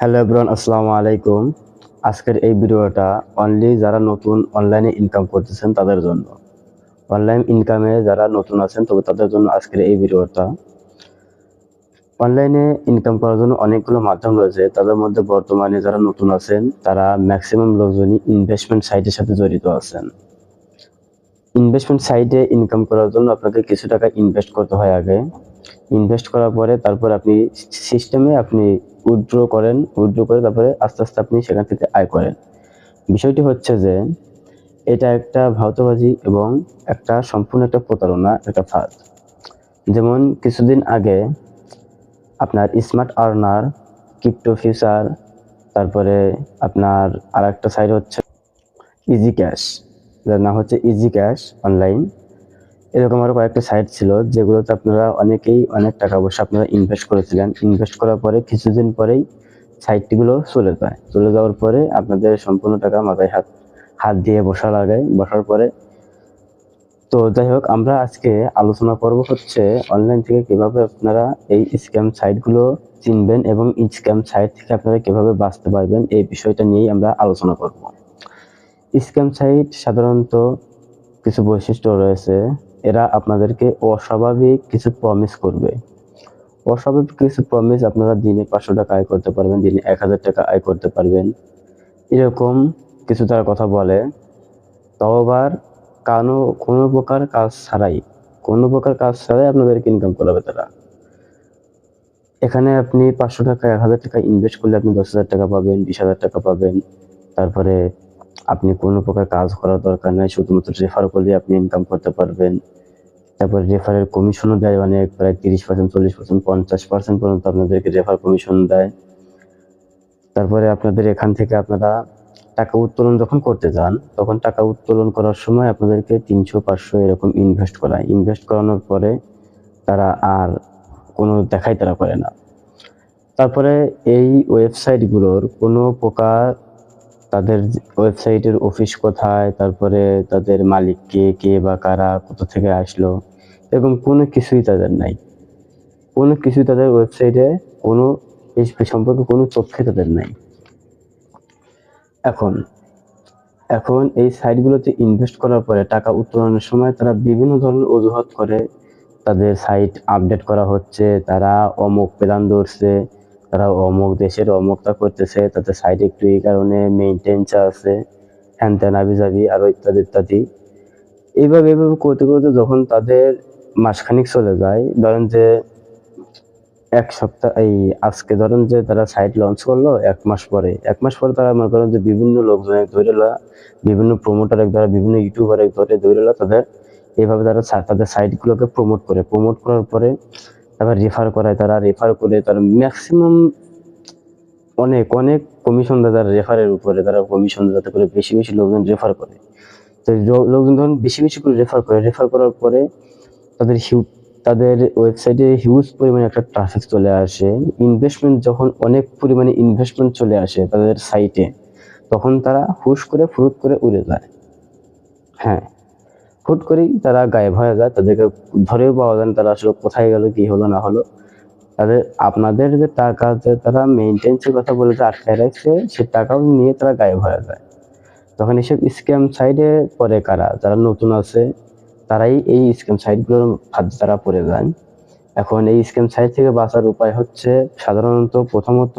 Hello everyone, আসসালামু আলাইকুম। আজকের এই ভিডিওটা অনলি যারা নতুন অনলাইনে ইনকাম করতেছেন তাদের জন্য। অনলাইন ইনকামে যারা নতুন আছেন, তবে তাদের জন্য আজকের এই ভিডিওটা। অনলাইনে ইনকাম করার জন্য অনেকগুলো মাধ্যম রয়েছে। তাদের মধ্যে বর্তমানে যারা নতুন আছেন, তারা ম্যাক্সিমাম লোকজনই ইনভেস্টমেন্ট সাইটের সাথে জড়িত আছেন। ইনভেস্টমেন্ট সাইটে ইনকাম করার জন্য আপনাকে কিছু টাকা ইনভেস্ট করতে হয় আগে। ইনভেস্ট করার পরে তারপর আপনি সিস্টেমে আপনি উইথড্র করেন উইথড্র করে তারপরে আস্তে আস্তে আপনি সেখান থেকে আয় করেন। বিষয়টি হচ্ছে যে, এটা একটা ভাওতাবাজি এবং একটা সম্পূর্ণ একটা প্রতারণা, একটা ফাঁদ। যেমন কিছুদিন আগে আপনার স্মার্ট আর্নার ক্রিপ্টো ফিউচার তারপরে আপনার আর একটা সাইড হচ্ছে ইজি ক্যাশ যার নাম হচ্ছে ইজি ক্যাশ অনলাইন এরকম আরও কয়েকটা সাইট ছিল যেগুলোতে আপনারা অনেকেই অনেক টাকা পয়সা আপনারা ইনভেস্ট করেছিলেন। ইনভেস্ট করার পরে কিছুদিন পরেই সাইটগুলো চলে যায়। চলে যাওয়ার পরে আপনাদের সম্পূর্ণ টাকা মাথায় হাত হাত দিয়ে বসা লাগে। বসার পরে তো যাই হোক, আমরা আজকে আলোচনা করব হচ্ছে অনলাইন থেকে কীভাবে আপনারা এই স্ক্যাম সাইটগুলো চিনবেন এবং স্ক্যাম সাইট থেকে আপনারা কীভাবে বাঁচতে পারবেন এই বিষয়টা নিয়েই আমরা আলোচনা করব। স্ক্যাম সাইট সাধারণত কিছু বৈশিষ্ট্য রয়েছে। এরা আপনাদেরকে অস্বাভাবিক কিছু প্রমিস করবে। অস্বাভাবিক কিছু প্রমিস আপনারা দিনে পাঁচশো টাকা আয় করতে পারবেন, দিনে এক হাজার টাকা আয় করতে পারবেন। এরকম কিছু তারা কথা বলে। তাও আবার কানো, কোনো প্রকার কাজ ছাড়াই, কোনো প্রকার কাজ ছাড়াই আপনাদেরকে ইনকাম করাবে তারা। এখানে আপনি পাঁচশো টাকা, এক হাজার টাকা ইনভেস্ট করলে আপনি দশ হাজার টাকা পাবেন, বিশ হাজার টাকা পাবেন। তারপরে আপনি কোনো প্রকার কাজ করার দরকার নাই, শুধুমাত্র রেফার করলে আপনি ইনকাম করতে পারবেন। তারপর রেফারের কমিশনও দেয় অনেক, প্রায় তিরিশ পার্সেন্ট চল্লিশ পার্সেন্ট পঞ্চাশ পার্সেন্ট পর্যন্ত আপনাদেরকে রেফার কমিশন দেয়। তারপরে আপনাদের এখান থেকে আপনারা টাকা উত্তোলন যখন করতে যান, তখন টাকা উত্তোলন করার সময় আপনাদেরকে তিনশো, পাঁচশো এরকম ইনভেস্ট করায়। ইনভেস্ট করানোর পরে তারা আর কোনো দেখাই তারা করে না। তারপরে এই ওয়েবসাইটগুলোর কোনো প্রকার তাদের ওয়েবসাইটের অফিস কোথায়, তারপরে তাদের মালিক কে কে বা কারা, কোথা থেকে আসলো, এবং কোনো কিছুই তাদের নাই। কোনো কিছুই তাদের ওয়েবসাইটে কোনো সম্পর্কে কোনো তথ্য তাদের নাই। এখন এখন এই সাইটগুলোতে ইনভেস্ট করার পরে, টাকা উত্তোলনের সময় তারা বিভিন্ন ধরনের অজুহাত করে তাদের সাইট আপডেট করা হচ্ছে, তারা অমুক প্ল্যান ধরছে তারা অমুক দেশের অমুকটা করতেছে তাদের সাইট একটু এই কারণে মেনটেন্স আছে হ্যান ত্যান আবি যাবি আরও ইত্যাদি ইত্যাদি। এইভাবে এইভাবে করতে করতে যখন তাদের মাসখানিক চলে যায়, ধরেন যে এক সপ্তাহ, এই আজকে ধরেন যে তারা সাইট লঞ্চ করল এক মাস পরে, এক মাস পরে তারা মনে করেন যে বিভিন্ন লোকজনের ধরে বিভিন্ন প্রমোটার এক দ্বারা বিভিন্ন ইউটিউবার এক ধরে ধরে তাদের, এইভাবে তারা তাদের সাইটগুলোকে প্রমোট করে। প্রমোট করার পরে তারপর রেফার করায় তারা রেফার করে তারা ম্যাক্সিমাম অনেক অনেক কমিশন তারা রেফারের উপরে। তারা কমিশন যাতে করে বেশি বেশি লোকজন রেফার করে। তো লোকজন যখন বেশি বেশি করে রেফার করে রেফার করার পরে তাদের হিউ তাদের ওয়েবসাইটে হিউজ পরিমাণে একটা ট্রাফিক চলে আসে। ইনভেস্টমেন্ট যখন অনেক পরিমাণে ইনভেস্টমেন্ট চলে আসে তাদের সাইটে তখন তারা হুশ করে ফুরুত করে উড়ে যায়। হ্যাঁ। হুট করেই তারা গায়েব হয়ে যায়। তাদেরকে ধরেও পাওয়া যায় তারা আসলে কোথায় গেল, কি হলো, না হলো। তাদের, আপনাদের যে টাকা যে তারা মেনটেন্সের কথা বলে যে আটকায় রাখছে, সে টাকাও নিয়ে তারা গায়েব হয়ে যায়। তখন এসব স্ক্যাম সাইডে পরে কারা? যারা নতুন আছে, তারাই এই স্ক্যাম সাইটগুলোর ফাঁদে তারা পড়ে যায়। এখন এই স্ক্যাম সাইট থেকে বাঁচার উপায় হচ্ছে, সাধারণত প্রথমত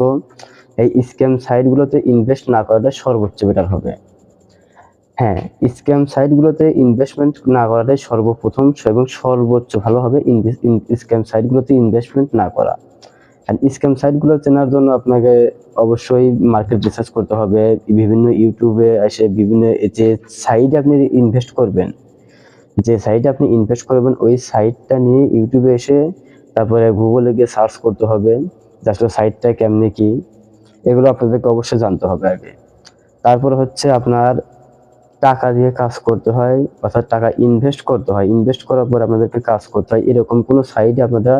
এই স্ক্যাম সাইটগুলোতে ইনভেস্ট না করাটা সর্বোচ্চ বেটার হবে। হ্যাঁ স্ক্যাম সাইটগুলোতে ইনভেস্টমেন্ট না করাটাই সর্বপ্রথম এবং সর্বোচ্চ ভালো হবে স্ক্যাম সাইটগুলোতে ইনভেস্টমেন্ট না করা। আর স্ক্যাম সাইটগুলো চেনার জন্য আপনাকে অবশ্যই মার্কেট রিসার্চ করতে হবে, বিভিন্ন ইউটিউবে এসে বিভিন্ন যে সাইটে আপনি ইনভেস্ট করবেন, যে সাইটে আপনি ইনভেস্ট করবেন, ওই সাইটটা নিয়ে ইউটিউবে এসে তারপরে গুগলে গিয়ে সার্চ করতে হবে, যে সাইটটা কেমনি কি, এগুলো আপনাদেরকে অবশ্যই জানতে হবে আগে। তারপর হচ্ছে আপনার টাকা দিয়ে কাজ করতে হয়, অর্থাৎ টাকা ইনভেস্ট করতে হয় ইনভেস্ট করার পর আপনাদেরকে কাজ করতে হয়, এরকম কোনো সাইডে আপনারা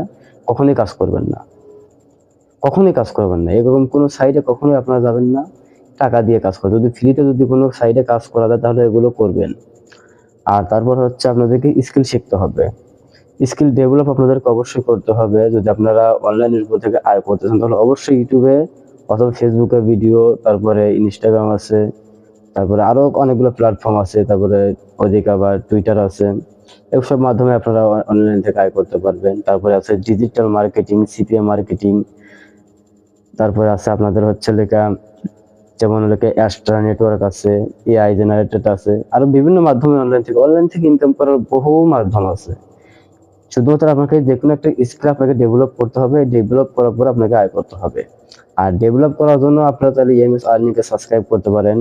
কখনোই কাজ করবেন না। কখনোই কাজ করবেন না, এরকম কোনো সাইডে কখনোই আপনারা যাবেন না, টাকা দিয়ে কাজ করতে। যদি ফ্রিতে যদি কোনো সাইডে কাজ করা যায়, তাহলে এগুলো করবেন। আর তারপর হচ্ছে আপনাদেরকে স্কিল শিখতে হবে। স্কিল ডেভেলপ আপনাদেরকে অবশ্যই করতে হবে। যদি আপনারা অনলাইনের উপর থেকে আয় করতে চান তাহলে অবশ্যই ইউটিউবে অথবা ফেসবুকে ভিডিও তারপরে ইনস্টাগ্রাম আছে। তারপরে আরও অনেকগুলো প্ল্যাটফর্ম আছে, তারপরে ওদিকে আবার টুইটার আছে। এসব মাধ্যমে আপনারা অনলাইন থেকে আয় করতে পারবেন। তারপরে আছে ডিজিটাল মার্কেটিং সিপিএম মার্কেটিং তারপরে আছে আপনাদের হচ্ছে লেখা, যেমন লেখা অ্যাস্ট্রা নেটওয়ার্ক আছে এআই জেনারেটেড আছে। আরও বিভিন্ন মাধ্যমে অনলাইন থেকে অনলাইন থেকে ইনকাম করার বহু মাধ্যম আছে। শুধুমাত্র আপনাকে যে কোনো একটা স্কিল আপনাকে ডেভেলপ করতে হবে ডেভেলপ করার পর আপনাকে আয় করতে হবে। আর ডেভেলপ করার জন্য আপনারা তাহলে ইএমএস আর্নিংকে সাবস্ক্রাইব করতে পারেন।